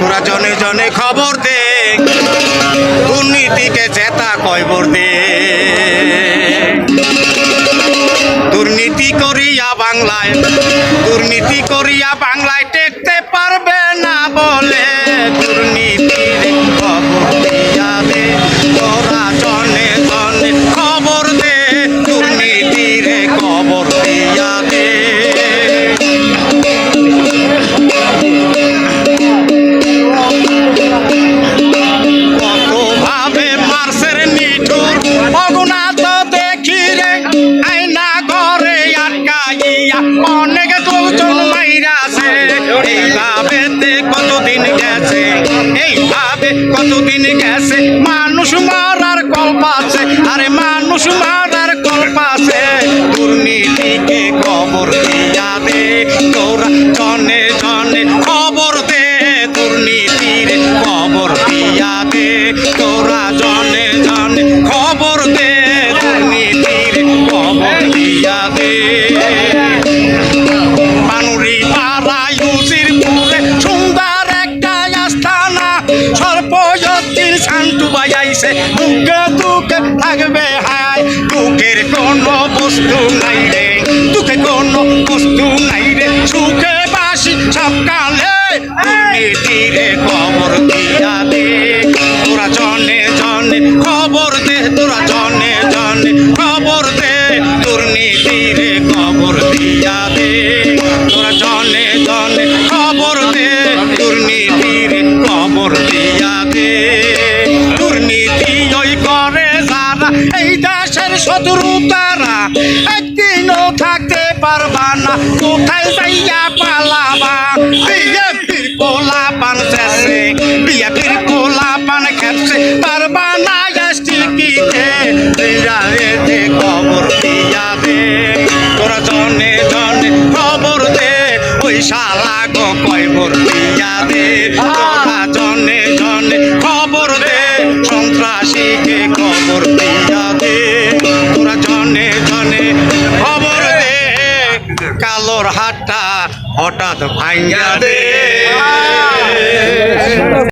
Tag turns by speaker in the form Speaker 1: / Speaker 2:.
Speaker 1: তোরা জনে জনে খবর দে। দুর্নীতিকে জেতা কয়বর দে। দুর্নীতি করিয়া বাংলায়, দুর্নীতি করিয়া বাংলায় টেকতে পারবে না বলে। আটকাইয়া অনেক মাইরা মাইরাছে। এইভাবেতে কতদিন গেছে? এইভাবে কতদিন গেছে? মানুষ মারার কল্প আছে। আরে মানুষ মারার কল্প আছে। দুর্নীতিকে কবর দিয়া দে। তোরা জনে বাজাইছে দুঃখে থাকবে হায়। দুঃখের কোনো বস্তু নাই রে। দুঃখে কোনো বস্তু নাই রে। সুখে বাসি সবকালে দুর্নীতিরে খবর দিয়া দে। তোরা জনে জনে খবর দে, তোরা জনে জনে খবর দে। দুর্নীতিরে খবর দিয়া দে। তোরা জনে জনে খবর দে, দুর্নীতির খবর দিয়া দে। একদিনও থাকতে পারবা না? কোথায় যাইয়া পালাবা? বিএপির পোলা পান শেষে, বিএপির পোলা পান খেপছে। পারবা না এসটিকিতে বিরারে খবর দিয়া দে। তোরা জনে জনে খবর দে, ওই শালা গো কয়বর দিয়া দে। তোরা জনে জনে খবর দে, সন্ত্রাসীকে খবর হাটটা হঠাৎ ভাঙ্গা দে।